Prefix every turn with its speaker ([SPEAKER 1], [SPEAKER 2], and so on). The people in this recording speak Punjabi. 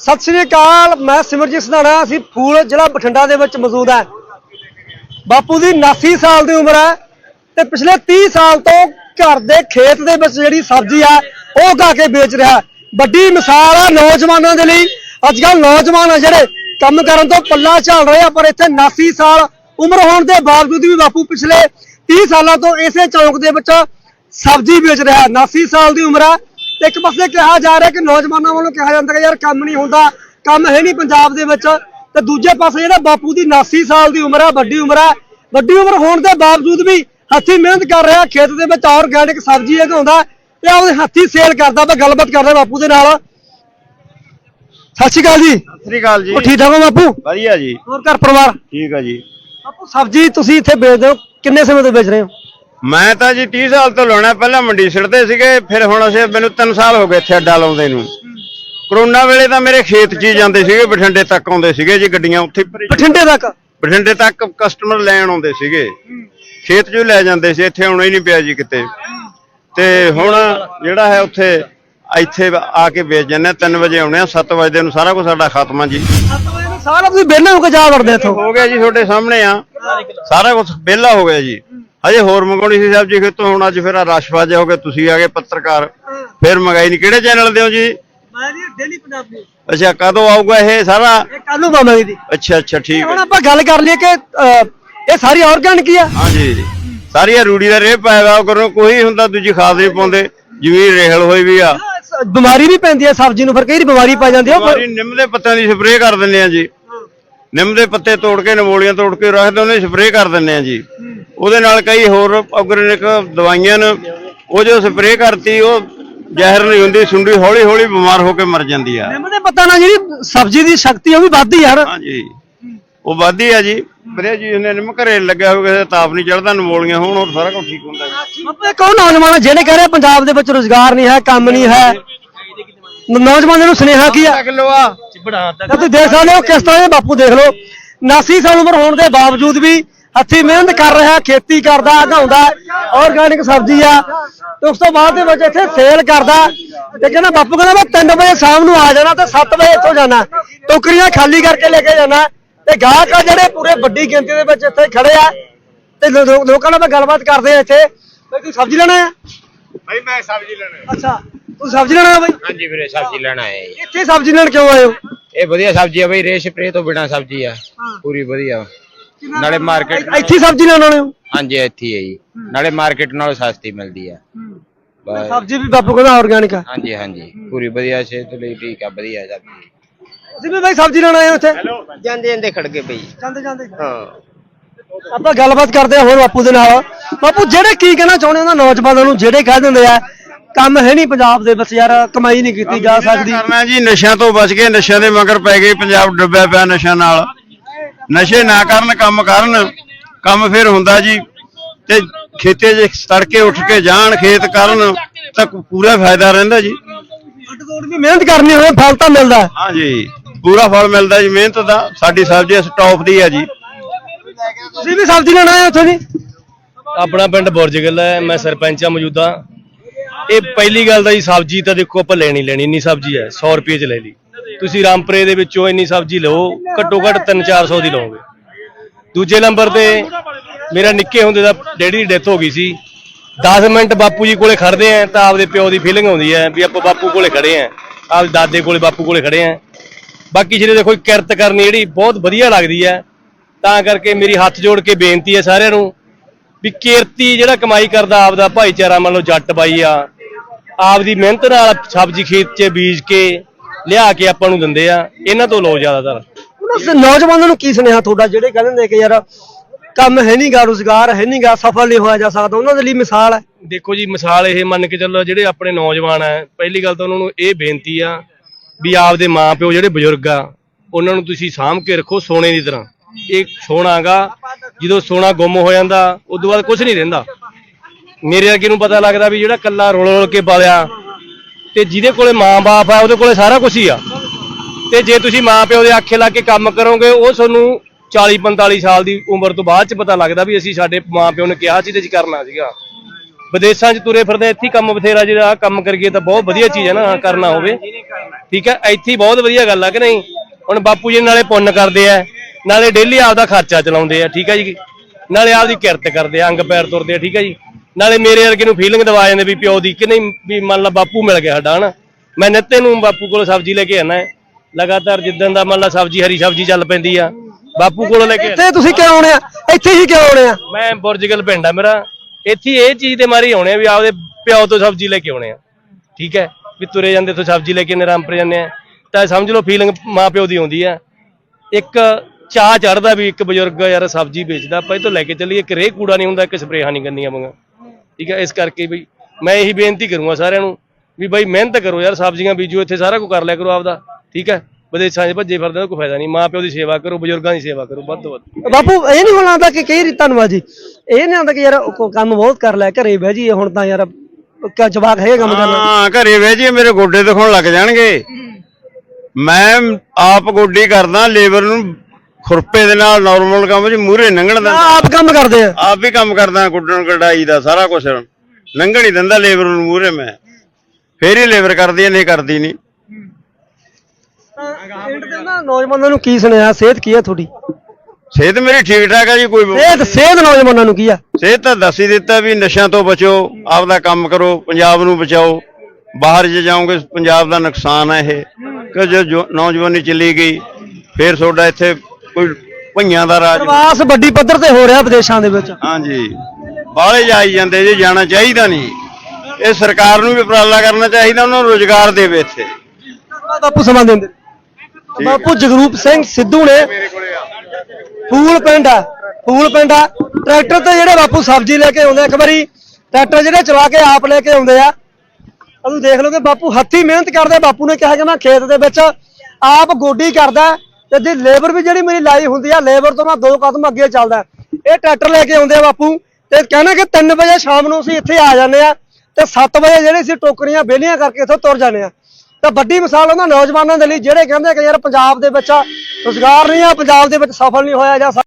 [SPEAKER 1] ਸਤਿ ਸ੍ਰੀ ਅਕਾਲ, ਮੈਂ ਸਿਮਰਜੀਤ ਸਧਾਣਾ ਅਸੀਂ ਫੂਲ ਜ਼ਿਲ੍ਹਾ ਬਠਿੰਡਾ ਦੇ ਵਿੱਚ ਮੌਜੂਦ ਹੈ। ਬਾਪੂ ਦੀ 79 ਸਾਲ ਦੀ ਉਮਰ ਹੈ ਤੇ ਪਿਛਲੇ 30 ਸਾਲ ਤੋਂ ਘਰ ਦੇ ਖੇਤ ਦੇ ਵਿੱਚ ਜਿਹੜੀ ਸਬਜ਼ੀ ਆ ਉਹ ਉਗਾ ਕੇ ਵੇਚ ਰਿਹਾ ਵੱਡੀ ਮਿਸਾਲ ਆ ਨੌਜਵਾਨਾਂ ਦੇ ਲਈ। ਅੱਜ ਕੱਲ੍ਹ ਨੌਜਵਾਨ ਆ ਜਿਹੜੇ ਕੰਮ ਕਰਨ ਤੋਂ ਪੱਲਾ ਝਾਲ ਰਹੇ ਆ, ਪਰ ਇੱਥੇ 79 ਸਾਲ ਉਮਰ ਹੋਣ ਦੇ ਬਾਵਜੂਦ ਵੀ ਬਾਪੂ ਪਿਛਲੇ 30 ਸਾਲਾਂ ਤੋਂ ਇਸੇ ਚੌਂਕ ਦੇ ਵਿੱਚ ਸਬਜ਼ੀ ਵੇਚ ਰਿਹਾ 79 ਸਾਲ ਦੀ ਉਮਰ ਆ ਤੇ ਇੱਕ ਪਾਸੇ ਕਿਹਾ ਜਾ ਰਿਹਾ ਕਿ ਨੌਜਵਾਨਾਂ ਵੱਲੋਂ ਕਿਹਾ ਜਾਂਦਾ ਕਿ ਯਾਰ ਕੰਮ ਨਹੀਂ ਹੁੰਦਾ ਕੰਮ ਹੈ ਨਹੀਂ ਪੰਜਾਬ ਦੇ ਵਿੱਚ। ਤੇ ਦੂਜੇ ਪਾਸੇ ਜਿਹੜਾ ਬਾਪੂ ਦੀ 79 ਸਾਲ ਦੀ ਉਮਰ ਆ ਵੱਡੀ ਉਮਰ ਆ ਵੱਡੀ ਉਮਰ ਹੋਣ ਦੇ ਬਾਵਜੂਦ ਵੀ ਹੱਥੀਂ ਮਿਹਨਤ ਕਰ ਰਿਹਾ ਖੇਤ ਦੇ ਵਿੱਚ ਆਰਗੈਨਿਕ ਸਬਜ਼ੀ ਉਗਾਉਂਦਾ ਤੇ ਉਹਦੇ ਹੱਥੀਂ ਸੇਲ ਕਰਦਾ ਮੈਂ ਗੱਲਬਾਤ ਕਰਦਾ ਬਾਪੂ ਦੇ ਨਾਲ। ਸਤਿ ਸ਼੍ਰੀ ਅਕਾਲ ਜੀ।
[SPEAKER 2] ਸਤਿ ਸ੍ਰੀ ਅਕਾਲ ਜੀ।
[SPEAKER 1] ਉਹ ਠੀਕ ਠਾਕ ਹੋ ਬਾਪੂ?
[SPEAKER 2] ਵਧੀਆ ਜੀ।
[SPEAKER 1] ਹੋਰ ਘਰ ਪਰਿਵਾਰ?
[SPEAKER 2] ਠੀਕ ਆ ਜੀ।
[SPEAKER 1] ਬਾਪੂ ਸਬਜ਼ੀ ਤੁਸੀਂ ਇੱਥੇ ਵੇਚਦੇ ਹੋ ਕਿੰਨੇ ਸਮੇਂ ਤੋਂ ਵੇਚ ਰਹੇ ਹੋ?
[SPEAKER 2] ਮੈਂ ਤਾਂ ਜੀ 30 ਸਾਲ ਤੋਂ ਲਾਉਣਾ ਪਹਿਲਾਂ ਮੰਡੀ ਸਿੜਦੇ ਸੀਗੇ ਫਿਰ ਹੁਣ ਅਸੀਂ ਮੈਨੂੰ 3 ਸਾਲ ਹੋ ਗਏ ਇੱਥੇ ਅੱਡਾ ਲਾਉਂਦੇ ਨੂੰ। ਕਰੋਨਾ ਵੇਲੇ ਤਾਂ ਮੇਰੇ ਖੇਤ 'ਚ ਹੀ ਜਾਂਦੇ ਸੀਗੇ ਬਠਿੰਡੇ ਤੱਕ ਆਉਂਦੇ ਸੀਗੇ ਜੀ ਗੱਡੀਆਂ ਉੱਥੇ ਭਰੀ-
[SPEAKER 1] ਬਠਿੰਡੇ ਤੱਕ?
[SPEAKER 2] ਬਠਿੰਡੇ ਤੱਕ ਕਸਟਮਰ ਲੈਣ ਆਉਂਦੇ ਸੀਗੇ। ਖੇਤ 'ਚੋਂ ਹੀ ਲੈ ਜਾਂਦੇ ਸੀ ਇੱਥੇ ਆਉਣਾ ਹੀ ਨਹੀਂ ਪਿਆ ਜੀ ਕਿਤੇ। ਤੇ ਹੁਣ ਜਿਹੜਾ ਹੈ ਉੱਥੇ ਇੱਥੇ ਆ ਕੇ ਵੇਚ ਜਾਂਦੇ 3 ਵਜੇ ਆਉਣੇ ਆ 7 ਵਜੇ ਨੂੰ ਸਾਰਾ ਕੁਝ ਸਾਡਾ ਖਤਮ ਆ ਜੀ।
[SPEAKER 1] ਸਾਰਾ ਤੁਸੀਂ ਵਿਹਲੇ ਹੋ ਕੇ ਜਾ ਵੜਦੇ ਇੱਥੋਂ?
[SPEAKER 2] ਹੋ ਗਿਆ ਜੀ ਤੁਹਾਡੇ ਸਾਹਮਣੇ ਆ। ਸਾਰਾ ਕੁਝ ਵਿਹਲਾ ਹੋ ਗਿਆ ਜੀ। ਹਜੇ ਹੋਰ ਮੰਗਾਉਣੀ ਸੀ ਸਬਜ਼ੀ ਖੇਤੋਂ ਹੁਣ ਅੱਜ ਫਿਰ ਆ ਰਸ਼ ਵਾਜੇ ਹੋ ਗਏ ਤੁਸੀਂ ਆ ਗਏ ਪੱਤਰਕਾਰ। ਫਿਰ ਮੰਗਾਈ ਨਹੀਂ ਕਿਹੜੇ ਚੈਨਲ ਦੇ ਹੋ ਜੀ?
[SPEAKER 1] ਮੈਂ ਜੀ ਡੇਲੀ ਪੰਜਾਬ ਦੀ।
[SPEAKER 2] ਅੱਛਾ ਕਦੋਂ ਆਊਗਾ ਇਹ ਸਾਰਾ?
[SPEAKER 1] ਇਹ ਕੱਲ ਨੂੰ ਪਾਵਾਂਗੇ ਜੀ।
[SPEAKER 2] ਅੱਛਾ ਅੱਛਾ ਠੀਕ
[SPEAKER 1] ਹੁਣ ਆਪਾਂ ਗੱਲ ਕਰ ਲਈਏ ਕਿ ਅਹ, ਇਹ ਸਾਰੀ ਆਰਗੈਨਿਕ ਹੀ ਆ।
[SPEAKER 2] ਹਾਂਜੀ ਸਾਰੀ ਇਹ ਰੂੜੀ ਦਾ ਰੇਹ ਪਾਇਆ ਵਾ ਕਰੋ ਕੋਈ ਹੁੰਦਾ ਦੂਜੀ ਖਾਦ ਨਹੀਂ ਪਾਉਂਦੇ ਜਿਵੇਂ ਰਹਿਲ ਹੋਈ ਵੀ ਆ।
[SPEAKER 1] ਬਿਮਾਰੀ ਵੀ ਪੈਂਦੀ ਹੈ ਸਬਜ਼ੀ ਨੂੰ ਫਿਰ ਕਈ ਵਾਰੀ ਬਿਮਾਰੀ ਪੈ ਜਾਂਦੀ ਉਹ
[SPEAKER 2] ਸਾਰੀ ਨਿੰਮ ਦੇ ਪੱਤਿਆਂ ਦੀ ਸਪਰੇਅ ਕਰ ਦਿੰਦੇ ਆ ਜੀ। ਨਿੰਮ ਦੇ ਪੱਤੇ ਤੋੜ ਕੇ ਨਮੋਲੀਆਂ ਤੋੜ ਕੇ ਰੱਖਦੇ ਉਹਨੇ ਸਪਰੇਅ ਕਰ ਦਿੰਦੇ ਆ ਜੀ। ਉਹਦੇ ਨਾਲ ਕਈ ਹੋਰ ਆਰਗੈਨਿਕ ਦਵਾਈਆਂ ਨੇ ਉਹ ਜੋ ਸਪਰੇਅ ਕਰਤੀ ਉਹ ਜ਼ਹਿਰ ਨਹੀਂ ਹੁੰਦੀ ਸੁੰਡੀ ਹੌਲੀ ਹੌਲੀ ਬਿਮਾਰ ਹੋ ਕੇ ਮਰ ਜਾਂਦੀ ਆ।
[SPEAKER 1] ਨਿੰਮ ਦੇ ਪੱਤਾ ਨਾਲ ਜਿਹੜੀ ਸਬਜ਼ੀ ਦੀ ਸ਼ਕਤੀ ਉਹ ਵੀ ਵੱਧਦੀ ਯਾਰ।
[SPEAKER 2] ਹਾਂਜੀ ਉਹ ਵਾਦੀ ਆ ਜੀ। ਵਧੀਆ ਜੀ ਉਹਨੇ ਨਿੰਮ ਘਰੇ ਲੱਗਿਆ ਹੋਵੇ ਕਿਸੇ ਤਾਪ ਨਹੀਂ ਚੜਦਾ ਨਮੋਲੀਆਂ ਹੋਣ ਉਹ ਸਾਰਾ ਕੁਝ ਠੀਕ ਹੁੰਦਾ ਜੀ।
[SPEAKER 1] ਆਪਾਂ ਕੌਣ ਨੌਜਵਾਨ ਜਿਹੜੇ ਕਹਿ ਰਹੇ ਪੰਜਾਬ ਦੇ ਵਿੱਚ ਰੋਜ਼ਗਾਰ ਨਹੀਂ ਹੈ ਕੰਮ ਨਹੀਂ ਹੈ। ਨੌਜਵਾਨਾਂ ਨੂੰ ਸੁਨੇਹਾ ਕੀ ਆ।
[SPEAKER 2] ਆ
[SPEAKER 1] ਤਾਂ ਤੁਸੀਂ ਦੇਖ ਸਕਦੇ ਹੋ ਕਿਸ ਤਰ੍ਹਾਂ ਇਹ ਬਾਪੂ ਦੇਖ ਲਓ। 79 ਸਾਲ ਉਮਰ ਹੋਣ ਦੇ ਬਾਵਜੂਦ ਵੀ ਹੱਥੀਂ ਮਿਹਨਤ ਕਰ ਰਿਹਾ ਖੇਤੀ ਕਰਦਾ ਉਗਾਉਂਦਾ ਆਰਗੈਨਿਕ ਸਬਜ਼ੀ ਆ। ਤੇ ਉਸ ਤੋਂ ਬਾਅਦ ਦੇ ਵਿੱਚ ਇੱਥੇ ਸੇਲ ਕਰਦਾ। ਤੇ ਕਹਿੰਦਾ ਬਾਪੂ ਕਹਿੰਦਾ ਮੈਂ 3 ਵਜੇ ਸ਼ਾਮ ਨੂੰ ਆ ਜਾਣਾ ਤੇ 7 ਵਜੇ ਇੱਥੋਂ ਜਾਣਾ। ਟੋਕਰੀਆਂ ਖਾਲੀ ਕਰਕੇ ਲੈ ਕੇ ਜਾਣਾ। ਤੇ ਗਾਹਕ ਆ ਜਿਹੜੇ ਪੂਰੇ ਵੱਡੀ ਗਿਣਤੀ ਦੇ ਵਿੱਚ ਇੱਥੇ ਖੜੇ ਆ। ਤੇ ਲੋਕਾਂ ਨਾਲ ਮੈਂ ਗੱਲਬਾਤ ਕਰਦੇ ਆ ਇੱਥੇ। ਬਈ ਤੁਸੀਂ ਸਬਜ਼ੀ ਲੈਣਾ ਆ
[SPEAKER 3] ਭਾਈ ਮੈਂ ਸਬਜ਼ੀ ਲੈਣਾ
[SPEAKER 1] ਅੱਛਾ ਤੁਸੀਂ ਸਬਜ਼ੀ ਲੈਣਾ ਆ ਬਈ?
[SPEAKER 3] ਹਾਂਜੀ ਵੀਰੇ ਸਬਜ਼ੀ ਲੈਣਾ ਹੈ।
[SPEAKER 1] ਇੱਥੇ ਸਬਜ਼ੀ ਲੈਣ ਕਿਉਂ ਆਏ ਹੋ?
[SPEAKER 3] ਇਹ ਵਧੀਆ ਸਬਜ਼ੀ ਆ ਬਈ ਰੇ ਸਪਰੇ ਤੋਂ ਬਿਨਾ ਸਬਜ਼ੀ ਆ। ਪੂਰੀ ਵਧੀਆ। ਨਾਲੇ ਮਾਰਕੀਟ
[SPEAKER 1] ਇੱਥੇ ਹੀ? ਸਬਜ਼ੀ ਲੈਣ ਆਉਣੇ ਹੋ?
[SPEAKER 3] ਹਾਂਜੀ ਇੱਥੇ ਹੀ ਹੈ ਜੀ। ਨਾਲੇ ਮਾਰਕੀਟ ਨਾਲੋਂ ਸਸਤੀ ਮਿਲਦੀ ਆ। ਬਸ।
[SPEAKER 1] ਸਬਜ਼ੀ ਵੀ ਬਾਪੂ ਕਹਿੰਦਾ ਆਰਗੈਨਿਕ ਆ।
[SPEAKER 3] ਹਾਂਜੀ ਹਾਂਜੀ। ਪੂਰੀ ਵਧੀਆ ਸਿਹਤ ਲਈ ਠੀਕ ਆ ਵਧੀਆ ਸਬਜ਼ੀ।
[SPEAKER 1] ਤੁਸੀਂ ਵੀ ਬਾਈ ਸਬਜ਼ੀ ਲੈਣ ਆਏ ਹੋ ਇੱਥੇ?
[SPEAKER 3] ਜਾਂਦੇ ਜਾਂਦੇ ਖੜ ਗਏ ਬਈ।
[SPEAKER 1] ਜਾਂਦੇ ਜਾਂਦੇ।
[SPEAKER 3] ਹਾਂ।
[SPEAKER 1] ਆਪਾਂ ਗੱਲਬਾਤ ਕਰਦੇ ਹਾਂ ਹੋਰ ਬਾਪੂ ਦੇ ਨਾਲ। ਬਾਪੂ ਜਿਹੜੇ ਕੀ ਕਹਿਣਾ ਚਾਹੁੰਦੇ ਉਹਨਾਂ ਨੌਜਵਾਨਾਂ ਨੂੰ ਜਿਹੜੇ ਕਹਿ ਦਿੰਦੇ ਆ ਕੰਮ ਹੈ ਨਹੀਂ ਪੰਜਾਬ ਦੇ ਵਿੱਚ ਯਾਰ ਕਮਾਈ ਨਹੀਂ ਕੀਤੀ ਜਾ ਸਕਦੀ।
[SPEAKER 2] ਕਰਨਾ ਜੀ ਨਸ਼ਿਆਂ ਤੋਂ ਬਚ ਕੇ ਨਸ਼ਿਆਂ ਦੇ ਮਗਰ ਪੈ ਗਏ ਪੰਜਾਬ ਡੁੱਬਿਆ ਪਿਆ ਨਸ਼ਿਆਂ ਨਾਲ। ਨਸ਼ੇ ਨਾ ਕਰਨ ਕੰਮ ਕਰਨ ਕੰਮ ਫਿਰ ਹੁੰਦਾ ਜੀ। ਤੇ ਖੇਤੇ 'ਚ ਤੜਕੇ ਉੱਠ ਕੇ ਜਾਣ ਖੇਤ ਕਰਨ ਤਾਂ ਪੂਰਾ ਫਾਇਦਾ ਰਹਿੰਦਾ ਜੀ।
[SPEAKER 1] ਵੀ ਮਿਹਨਤ ਕਰਨੀ ਹੋਵੇ ਫਲ ਤਾਂ ਮਿਲਦਾ। ਹੈ।
[SPEAKER 2] ਹਾਂਜੀ ਪੂਰਾ ਫਲ ਮਿਲਦਾ ਜੀ ਮਿਹਨਤ ਦਾ। ਸਾਡੀ ਸਬਜ਼ੀ ਸਟਾਪ ਦੀ ਹੈ ਜੀ।
[SPEAKER 1] ਤੁਸੀਂ ਵੀ ਸਬਜ਼ੀ ਲੈਣ ਆਏ ਹੋ ਉੱਥੇ ਜੀ
[SPEAKER 4] ਆਪਣਾ ਪਿੰਡ ਬੁਰਜਗਲ ਹੈ ਮੈਂ ਸਰਪੰਚ ਆ ਮੌਜੂਦਾ। ਇਹ ਪਹਿਲੀ ਗੱਲ ਤਾਂ ਜੀ ਸਬਜ਼ੀ ਤਾਂ ਦੇਖੋ ਆਪਾਂ ਲੈਣੀ ਲੈਣੀ, ਇੰਨੀ ਸਬਜ਼ੀ ਹੈ 100 ਰੁਪਏ ਚ ਲੈ ਲਈ। ਤੁਸੀਂ ਰਾਮਪਰੇ ਦੇ ਵਿੱਚੋਂ ਇੰਨੀ ਸਬਜ਼ੀ ਲਓ, ਘੱਟੋ ਘੱਟ 3-400 ਦੀ ਲਓਗੇ। ਦੂਜੇ ਨੰਬਰ ਤੇ ਮੇਰਾ ਨਿੱਕੇ ਹੁੰਦੇ ਦਾ ਡੈਡੀ ਦੀ ਡੈਥ ਹੋ ਗਈ ਸੀ। 10 ਮਿੰਟ ਬਾਪੂ ਜੀ ਕੋਲੇ ਖੜਦੇ ਆ, ਤਾਂ ਆਪਦੇ ਪਿਓ ਦੀ ਫੀਲਿੰਗ ਆਉਂਦੀ ਹੈ ਵੀ ਆਪਾਂ ਬਾਪੂ ਕੋਲੇ ਖੜੇ ਆ, ਆਪਦੇ ਦਾਦੇ ਕੋਲੇ ਬਾਪੂ ਕੋਲੇ ਖੜੇ ਆ। ਬਾਕੀ ਜਿਹੜੇ ਦੇਖੋ ਕਿਰਤ ਕਰਨੀ ਜਿਹੜੀ ਬਹੁਤ ਵਧੀਆ ਲੱਗਦੀ ਹੈ, ਤਾਂ ਕਰਕੇ ਮੇਰੀ ਹੱਥ ਜੋੜ ਕੇ ਬੇਨਤੀ ਹੈ ਸਾਰਿਆਂ ਨੂੰ ਵੀ ਕਿਰਤੀ ਜਿਹੜਾ ਕਮਾਈ ਕਰਦਾ ਆਪਦਾ ਭਾਈਚਾਰਾ ਮੰਨ ਲਓ ਜੱਟ ਬਾਈ ਆ ਆਪਦੀ ਮਿਹਨਤ ਨਾਲ ਸਬਜ਼ੀ ਖੇਤ 'ਚ ਬੀਜ ਕੇ ਲਿਆ ਕੇ ਆਪਾਂ ਨੂੰ ਦਿੰਦੇ ਆ ਇਹਨਾਂ ਤੋਂ ਲਓ ਜ਼ਿਆਦਾਤਰ।
[SPEAKER 1] ਉਹਨਾਂ ਨੌਜਵਾਨਾਂ ਨੂੰ ਕੀ ਸੁਨੇਹਾ ਤੁਹਾਡਾ? ਜਿਹੜੇ ਕਹਿੰਦੇ ਨੇ ਕਿ ਯਾਰ ਕੰਮ ਹੈ ਨਹੀਂਗਾ ਰੋਜ਼ਗਾਰ ਹੈ ਨਹੀਂਗਾ ਸਫਲ ਨਹੀਂ ਹੋਇਆ ਜਾ ਸਕਦਾ ਉਹਨਾਂ ਦੇ ਲਈ ਮਿਸਾਲ ਹੈ।
[SPEAKER 4] ਦੇਖੋ ਜੀ ਮਿਸਾਲ ਇਹ ਮੰਨ ਕੇ ਚੱਲੋ ਜਿਹੜੇ ਆਪਣੇ ਨੌਜਵਾਨ ਆ ਪਹਿਲੀ ਗੱਲ ਤਾਂ ਉਹਨਾਂ ਨੂੰ ਇਹ ਬੇਨਤੀ ਆ ਵੀ ਆਪਦੇ ਮਾਪਿਓ ਜਿਹੜੇ ਬਜ਼ੁਰਗ ਆ ਉਹਨਾਂ ਨੂੰ ਤੁਸੀਂ ਸਾਂਭ ਕੇ ਰੱਖੋ ਸੋਨੇ ਦੀ ਤਰ੍ਹਾਂ। ਇਹ ਸੋਨਾਗਾ ਜਦੋਂ ਸੋਨਾ ਗੁੰਮ ਹੋ ਜਾਂਦਾ ਉਸ ਤੋਂ ਬਾਅਦ ਕੁਝ ਨਹੀਂ ਰਹਿੰਦਾ। ਮੇਰੇ ਅੱਗੇ ਨੂੰ ਪਤਾ ਲੱਗਦਾ ਵੀ ਜਿਹੜਾ ਕੱਲਾ ਰੋਲ ਰੋਲ ਕੇ ਪਾਲਿਆ ਤੇ ਜਿਹਦੇ ਕੋਲੇ ਮਾਂ-ਬਾਪ ਆ, ਉਹਦੇ ਕੋਲੇ ਸਾਰਾ ਕੁਝ ਹੀ ਆ। ਤੇ ਜੇ ਤੁਸੀਂ ਮਾਂ ਪਿਓ ਦੇ ਆਖੇ ਲਾ ਕੇ ਕੰਮ ਕਰੋਗੇ, ਉਹ ਤੁਹਾਨੂੰ 40 45 ਸਾਲ ਦੀ ਉਮਰ ਤੋਂ ਬਾਅਦ ਚ ਪਤਾ ਲੱਗਦਾ ਵੀ ਅਸੀਂ ਸਾਡੇ ਮਾਂ ਪਿਓ ਨੇ ਕਿਹਾ ਸੀ ਤੇ ਅਸੀਂ ਕਰਨਾ ਸੀਗਾ। ਵਿਦੇਸ਼ਾਂ 'ਚ ਤੁਰੇ ਫਿਰਦੇ, ਇੱਥੇ ਹੀ ਕੰਮ ਬਥੇਰਾ ਜਿਹੜਾ ਕੰਮ ਕਰੀਏ ਤਾਂ ਬਹੁਤ ਵਧੀਆ ਚੀਜ਼ ਹੈ ਨਾ ਕਰਨਾ ਹੋਵੇ। ਠੀਕ ਹੈ? ਇੱਥੇ ਬਹੁਤ ਵਧੀਆ ਗੱਲ ਆ ਕਿ ਨਹੀਂ? ਹੁਣ ਬਾਪੂ ਜੀ ਨਾਲੇ ਪੁੰਨ ਕਰਦੇ ਆ, ਨਾਲੇ ਡੇਲੀ ਆਪਦਾ ਖਰਚਾ ਚਲਾਉਂਦੇ ਆ, ਠੀਕ ਹੈ ਜੀ? ਨਾਲੇ ਆਪਦੀ ਕਿਰਤ ਕਰਦੇ ਆ, ਅੰਗ ਪੈਰ ਤੁਰਦੇ ਆ, ਠੀਕ ਹੈ ਜੀ? ਨਾਲੇ ਮੇਰੇ ਵਰਗੇ ਨੂੰ ਫੀਲਿੰਗ ਦਵਾ ਜਾਂਦੇ ਵੀ ਪਿਓ ਦੀ ਕਿ ਨਹੀਂ ਵੀ ਮੰਨ ਲਾ ਬਾਪੂ ਮਿਲ ਗਿਆ ਸਾਡਾ ਹਨਾ? ਮੈਂ ਨਿੱਤੇ ਨੂੰ ਬਾਪੂ ਕੋਲ ਸਬਜ਼ੀ ਲੈ ਕੇ ਆਣਾ ਲਗਾਤਾਰ ਜਿੱਦਣ ਦਾ ਮੰਨ ਲਾ ਸਬਜ਼ੀ ਹਰੀ ਸਬਜ਼ੀ ਚੱਲ ਪੈਂਦੀ ਆ ਬਾਪੂ ਕੋਲ ਲੈ ਕੇ।
[SPEAKER 1] ਇੱਥੇ ਤੁਸੀਂ ਕਿਉਂ ਆਉਣੇ ਆ? ਇੱਥੇ ਹੀ ਕਿਉਂ ਆਉਣੇ ਆ?
[SPEAKER 4] ਮੈਂ ਬੁਰਜਗਲ ਪਿੰਡ ਆ ਮੇਰਾ। ਇੱਥੇ ਹੀ ਇਹ ਚੀਜ਼ ਦੇ ਮਾਰੇ ਆਉਣੇ ਆ ਵੀ ਆਪਦੇ ਪਿਓ ਤੋਂ ਸਬਜ਼ੀ ਲੈ ਕੇ ਆਉਣੇ ਆ। ਠੀਕ ਹੈ? ਵੀ ਤੁਰੇ ਜਾਂਦੇ ਤੋਂ ਸਬਜ਼ੀ ਲੈ ਕੇ ਨਿਰਾਮਪੁਰ ਜਾਂਦੇ ਆ। ਤਾਂ ਸਮਝ ਲਓ ਫੀਲਿੰਗ ਮਾਂ ਪਿਓ ਦੀ ਆਉਂਦੀ ਆ। ਇੱਕ ਚਾਹ ਚੜਦਾ ਵੀ ਇੱਕ ਬਜ਼ੁਰਗ ਯਾਰ ਸਬਜ਼ੀ ਵੇਚਦਾ ਆਪਾਂ ਇਹ ਤੋਂ ਲੈ ਕੇ ਚੱਲੀਏ ਇੱਕ ਰੇਹ ਕੂੜਾ ਨਹੀਂ ਹੁੰਦਾ ਇੱਕ ਸਪਰੇਹਾਂ ਨਹੀਂ ਕਰਨੀਆਂ ਮੰਗਾ ਠੀਕ ਹੈ ਇਸ ਕਰਕੇ ਵੀ ਮੈਂ ਇਹੀ ਬੇਨਤੀ ਕਰੂੰਗਾ ਸਾਰਿਆਂ ਨੂੰ ਵੀ ਬਾਈ ਮਿਹਨਤ ਕਰੋ ਯਾਰ ਸਬਜ਼ੀਆਂ ਬੀਜੋ ਇੱਥੇ ਸਾਰਾ ਕੁਝ ਕਰ ਲਿਆ ਕਰੋ ਆਪਦਾ ਠੀਕ ਹੈ ਵਿਦੇਸ਼ਾਂ 'ਚ ਭੱਜੇ ਫਿਰਦੇ ਦਾ ਕੋਈ ਫਾਇਦਾ ਨਹੀਂ ਮਾਂ ਪਿਓ ਦੀ ਸੇਵਾ ਕਰੋ ਬਜ਼ੁਰਗਾਂ ਦੀ ਸੇਵਾ ਕਰੋ ਵੱਧ ਤੋਂ ਵੱਧ।
[SPEAKER 1] ਬਾਪੂ ਇਹ ਨਹੀਂ ਹੁਣ ਆਉਂਦਾ ਕਿ ਕਈ ਰੀ ਧੰਨਵਾਦ ਜੀ। ਇਹ ਨਹੀਂ ਆਉਂਦਾ ਕਿ ਯਾਰ ਕੰਮ ਬਹੁਤ ਕਰ ਲਿਆ ਘਰੇ ਬਹਿ ਜੀ ਹੁਣ ਤਾਂ ਯਾਰ ਕਿਆ ਜਵਾਕ ਹੈਗੇ ਕੰਮ ਕਰਨਾ
[SPEAKER 2] ਹਾਂ ਘਰੇ ਬਹਿ ਜੀ ਮੇਰੇ ਗੋਡੇ ਦਿਖਾਉਣ ਲੱਗ ਜਾਣਗੇ। ਮੈਂ ਆਪ ਗੋਡੀ ਕਰਦਾ ਲੇਬਰ ਨੂੰ ਖੁਰਪੇ ਦੇ ਨਾਲ ਨਾਰਮਲ ਕੰਮ 'ਚ ਮੂਹਰੇ ਲੰਘਣ ਦਿੰਦਾ।
[SPEAKER 1] ਆਪ ਕੰਮ ਕਰਦੇ ਆ।
[SPEAKER 2] ਆਪ ਵੀ ਕੰਮ ਕਰਦਾ ਗੁੱਡਣ ਕਢਾਈ ਦਾ ਸਾਰਾ ਕੁਝ ਲੰਘਣ ਹੀ ਦਿੰਦਾ ਲੇਬਰ ਨੂੰ ਮੂਹਰੇ ਮੈਂ। ਫੇਰ ਹੀ ਲੇਬਰ ਕਰਦੀ ਨਹੀਂ ਕਰਦੀ ਨਹੀਂ।
[SPEAKER 1] ਪਿੰਡ ਦੇ ਨਾ ਨੌਜਵਾਨਾਂ ਨੂੰ ਕੀ ਸੁਣਿਆ ਸਿਹਤ ਕੀ ਹੈ ਤੁਹਾਡੀ?
[SPEAKER 2] ਸਿਹਤ ਮੇਰੀ ਠੀਕ ਠਾਕ ਹੈ ਜੀ ਕੋਈ
[SPEAKER 1] ਸਿਹਤ ਸਿਹਤ ਨੌਜਵਾਨਾਂ ਨੂੰ ਕੀ ਆ?
[SPEAKER 2] ਸਿਹਤ ਤਾਂ ਦੱਸ ਹੀ ਦਿੱਤਾ ਵੀ ਨਸ਼ਿਆਂ ਤੋਂ ਬਚੋ ਆਪਦਾ ਕੰਮ ਕਰੋ ਪੰਜਾਬ ਨੂੰ ਬਚਾਓ। ਬਾਹਰ ਜੇ ਜਾਓਗੇ ਪੰਜਾਬ ਦਾ ਨੁਕਸਾਨ ਹੈ ਇਹ। ਕਿ ਜੋ ਜੋ ਨੌਜਵਾਨੀ ਚਲੀ ਗਈ ਫੇਰ ਤੁਹਾਡਾ ਇੱਥੇ ਕੋਈ ਭਈਆਂ ਦਾ ਰਾਜ
[SPEAKER 1] ਪ੍ਰਵਾਸ ਵੱਡੀ ਪੱਧਰ ਤੇ ਹੋ ਰਿਹਾ ਵਿਦੇਸ਼ਾਂ ਦੇ ਵਿੱਚ।
[SPEAKER 2] ਹਾਂਜੀ। ਬਾਹਲੇ ਜਾਈ ਜਾਂਦੇ ਜੀ ਜਾਣਾ ਚਾਹੀਦਾ ਨਹੀਂ। ਇਹ ਸਰਕਾਰ ਨੂੰ ਵੀ ਉਪਰਾਲਾ ਕਰਨਾ ਚਾਹੀਦਾ ਉਹਨਾਂ ਨੂੰ ਰੋਜ਼ਗਾਰ ਦੇਵੇ ਇੱਥੇ।
[SPEAKER 1] ਬਾਪੂ ਸਮਾਂ ਦਿੰਦੇ ਬਾਪੂ ਜਗਰੂਪ ਸਿੰਘ ਸਿੱਧੂ ਨੇ ਫੂਲ ਪਿੰਡ ਆ ਫੂਲ ਪਿੰਡ ਆ। ਟਰੈਕਟਰ ਤੇ ਜਿਹੜੇ ਬਾਪੂ ਸਬਜ਼ੀ ਲੈ ਕੇ ਆਉਂਦੇ ਆ, ਇੱਕ ਵਾਰੀ ਟਰੈਕਟਰ ਜਿਹੜੇ ਚਲਾ ਕੇ ਆਪ ਲੈ ਕੇ ਆਉਂਦੇ ਆ। ਉਹਨੂੰ ਦੇਖ ਲਓ ਕਿ ਬਾਪੂ ਹੱਥੀ ਮਿਹਨਤ ਕਰਦੇ ਬਾਪੂ ਨੇ ਕਿਹਾ ਕਿ ਮੈਂ ਖੇਤ ਦੇ ਵਿੱਚ ਆਪ ਗੋਡੀ ਕਰਦਾ ਤੇ ਜੇ ਲੇਬਰ ਵੀ ਜਿਹੜੀ ਮੇਰੀ ਲਾਈ ਹੁੰਦੀ ਆ ਲੇਬਰ ਤੋਂ ਮੈਂ ਦੋ ਕਦਮ ਅੱਗੇ ਚੱਲਦਾ। ਇਹ ਟਰੈਕਟਰ ਲੈ ਕੇ ਆਉਂਦੇ ਆ ਬਾਪੂ। ਤੇ ਕਹਿੰਦਾ ਕਿ 3 ਵਜੇ ਸ਼ਾਮ ਨੂੰ ਅਸੀਂ ਇੱਥੇ ਆ ਜਾਂਦੇ ਆ ਤੇ 7 ਵਜੇ ਜਿਹੜੇ ਅਸੀਂ ਟੋਕਰੀਆਂ ਵਿਹਲੀਆਂ ਕਰਕੇ ਇੱਥੋਂ ਤੁਰ ਜਾਂਦੇ ਆ। ਤਾਂ ਵੱਡੀ ਮਿਸਾਲ ਉਹਨਾਂ ਨੌਜਵਾਨਾਂ ਦੇ ਲਈ ਜਿਹੜੇ ਕਹਿੰਦੇ ਕਿ ਯਾਰ ਪੰਜਾਬ ਦੇ ਵਿੱਚ ਰੁਜ਼ਗਾਰ ਨਹੀਂ ਆ, ਪੰਜਾਬ ਦੇ ਵਿੱਚ ਸਫਲ ਨਹੀਂ ਹੋਇਆ ਜਾਂ